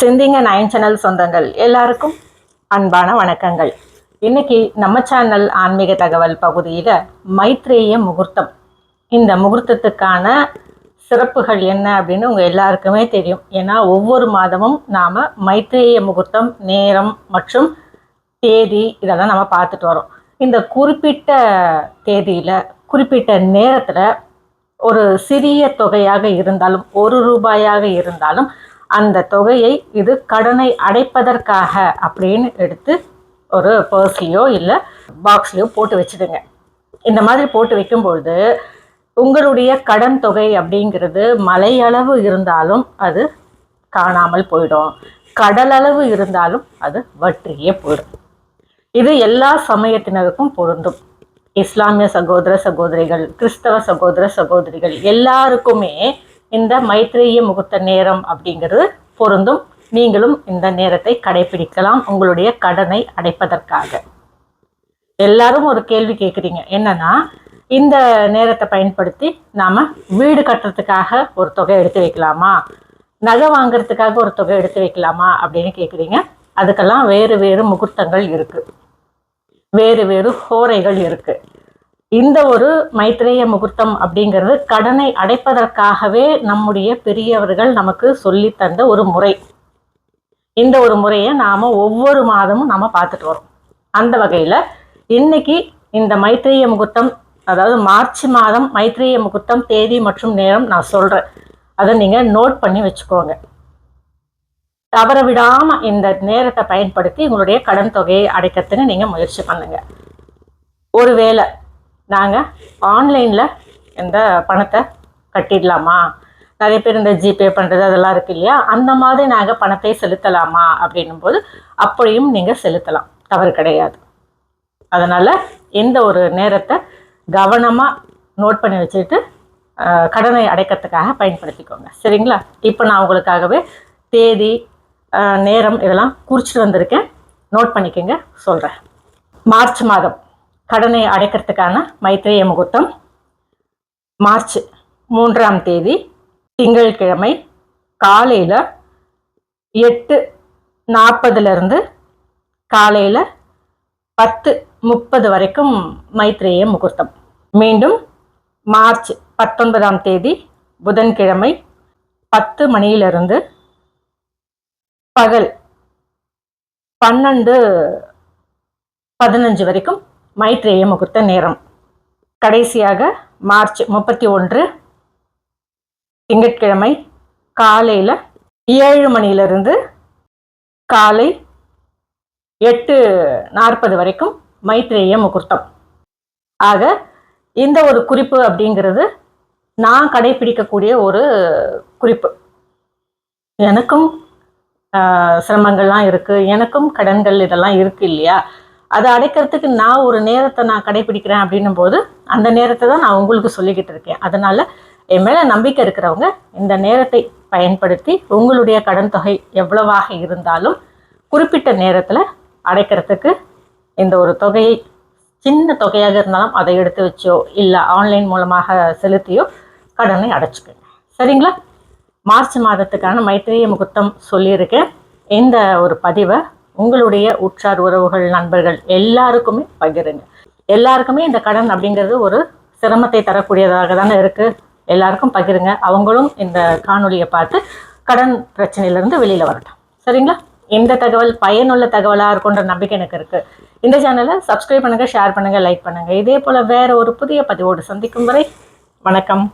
சிந்திங்க nine channel சொந்தங்கள் எல்லாருக்கும் அன்பான வணக்கங்கள். இன்னைக்கு நம்ம சேனல் ஆன்மீக தகவல் பகுதியில் மைத்ரேய முகூர்த்தம். இந்த முகூர்த்தத்துக்கான சிறப்புகள் என்ன அப்படின்னு உங்கள் எல்லாருக்குமே தெரியும். ஏன்னா ஒவ்வொரு மாதமும் நாம் மைத்ரேய முகூர்த்தம் நேரம் மற்றும் தேதி இதெல்லாம் நம்ம பார்த்துட்டு வரோம். இந்த குறிப்பிட்ட தேதியில் குறிப்பிட்ட நேரத்தில் ஒரு சிறிய தொகையாக இருந்தாலும் ஒரு ரூபாயாக இருந்தாலும் அந்த தொகையை இது கடனை அடைப்பதற்காக அப்படின்னு எடுத்து ஒரு பர்ஸ்லேயோ இல்லை பாக்ஸ்லேயோ போட்டு வச்சுடுங்க. இந்த மாதிரி போட்டு வைக்கும்பொழுது உங்களுடைய கடன் தொகை அப்படிங்கிறது மலையளவு இருந்தாலும் அது காணாமல் போயிடும். கடலளவு இருந்தாலும் அது வற்றியே போயிடும். இது எல்லா சமயத்தினருக்கும் பொருந்தும். இஸ்லாமிய சகோதர சகோதரிகள் கிறிஸ்தவ சகோதர சகோதரிகள் எல்லாருக்குமே இந்த மைத்ரேய முகூர்த்த நேரம் அப்படிங்கிறது பொருந்தும். நீங்களும் இந்த நேரத்தை கடைபிடிக்கலாம் உங்களுடைய கடனை அடைப்பதற்காக. எல்லாரும் ஒரு கேள்வி கேட்குறீங்க என்னன்னா இந்த நேரத்தை பயன்படுத்தி நாம் வீடு கட்டுறதுக்காக ஒரு தொகை எடுத்து வைக்கலாமா? நகை வாங்கிறதுக்காக ஒரு தொகை எடுத்து வைக்கலாமா அப்படின்னு கேட்குறீங்க அதுக்கெல்லாம் வேறு வேறு முகூர்த்தங்கள் இருக்குது வேறு வேறு ஹோரைகள் இருக்குது இந்த ஒரு மைத்ரேய முகூர்த்தம் அப்படிங்கிறது கடனை அடைப்பதற்காகவே நம்முடைய பெரியவர்கள் நமக்கு சொல்லி தந்த ஒரு முறை. இந்த ஒரு முறையை நாம் ஒவ்வொரு மாதமும் நாம் பார்த்துட்டு வரோம். அந்த வகையில் இன்னைக்கு இந்த மைத்ரேய முகூர்த்தம் அதாவது மார்ச் மாதம் மைத்ரேய முகூர்த்தம் தேதி மற்றும் நேரம் நான் சொல்கிறேன் அதை நீங்கள் நோட் பண்ணி வச்சுக்கோங்க. தவற விடாமல் இந்த நேரத்தை பயன்படுத்தி உங்களுடைய கடன் தொகையை அடைக்கிறதுக்கு நீங்கள் முயற்சி பண்ணுங்க. ஒருவேளை நாங்கள் ஆன்லைனில் இந்த பணத்தை கட்டிடலாமா? நிறைய பேர் இந்த ஜிபே பண்ணுறது அதெல்லாம் இருக்கு இல்லையா? அந்த மாதிரி நாங்கள் பணத்தை செலுத்தலாமா அப்படின்னும் போது அப்படியும் நீங்கள் செலுத்தலாம். தவறு கிடையாது. அதனால் எந்த ஒரு நேரத்தை கவனமாக நோட் பண்ணி வச்சுட்டு கடனை அடைக்கிறதுக்காக பயன்படுத்திக்கோங்க. சரிங்களா? இப்போ நான் உங்களுக்காகவே தேதி நேரம் இதெல்லாம் குறிச்சிட்டு வந்திருக்கேன். நோட் பண்ணிக்கோங்க. சொல்கிறேன் மார்ச் மாதம். கடனை அடைக்கிறதுக்கான மைத்ரேய முகூர்த்தம் மார்ச் மூன்றாம் தேதி திங்கட்கிழமை காலையில் எட்டு நாற்பதுலேருந்து காலையில் பத்து முப்பது வரைக்கும் மைத்ரேய முகூர்த்தம். மீண்டும் மார்ச் பத்தொன்பதாம் தேதி புதன்கிழமை பத்து மணியிலிருந்து பகல் பன்னெண்டு பதினஞ்சு வரைக்கும் மைத்ரேய முகூர்த்த நேரம். கடைசியாக மார்ச் முப்பத்தி ஒன்று திங்கட்கிழமை காலையில் ஏழு மணியிலிருந்து காலை எட்டு நாற்பது வரைக்கும் மைத்ரேய முகூர்த்தம். ஆக இந்த ஒரு குறிப்பு அப்படிங்கிறது நான் கடைபிடிக்கக்கூடிய ஒரு குறிப்பு. எனக்கும் ஆஹ், சிரமங்கள்லாம் இருக்குது எனக்கும் கடன்கள் இதெல்லாம் இருக்குது இல்லையா? அதை அடைக்கிறதுக்கு நான் ஒரு நேரத்தை நான் கடைபிடிக்கிறேன் அப்படின்னும் போது அந்த நேரத்தை தான் நான் உங்களுக்கு சொல்லிக்கிட்டு இருக்கேன். அதனால் என் மேலே நம்பிக்கை இருக்கிறவங்க இந்த நேரத்தை பயன்படுத்தி உங்களுடைய கடன் தொகை எவ்வளவாக இருந்தாலும் குறிப்பிட்ட நேரத்தில் அடைக்கிறதுக்கு இந்த ஒரு தொகையை சின்ன தொகையாக இருந்தாலும் அதை எடுத்து வச்சோ இல்லை ஆன்லைன் மூலமாக செலுத்தியோ கடனை அடைச்சிக்கோங்க. சரிங்களா? மார்ச் மாதத்துக்கான மைத்திரிய முகூர்த்தம் சொல்லியிருக்கேன். இந்த ஒரு பதிவை உங்களுடைய உற்றார் உறவுகள் நண்பர்கள் எல்லாருக்குமே பகிருங்க. எல்லாருக்குமே இந்த கடன் அப்படிங்கிறது ஒரு சிரமத்தை தரக்கூடியதாக தானே இருக்குது எல்லாருக்கும் பகிருங்க. அவங்களும் இந்த காணொலியை பார்த்து கடன் பிரச்சனையிலேருந்து வெளியில் வரட்டும். சரிங்களா? இந்த தகவல் பயனுள்ள தகவலாக இருக்குன்ற நம்பிக்கை எனக்கு இருக்குது இந்த சேனலை சப்ஸ்கிரைப் பண்ணுங்கள் ஷேர் பண்ணுங்கள் லைக் பண்ணுங்கள் இதே போல் வேறு ஒரு புதிய பதிவோடு சந்திக்கும் வரை வணக்கம்.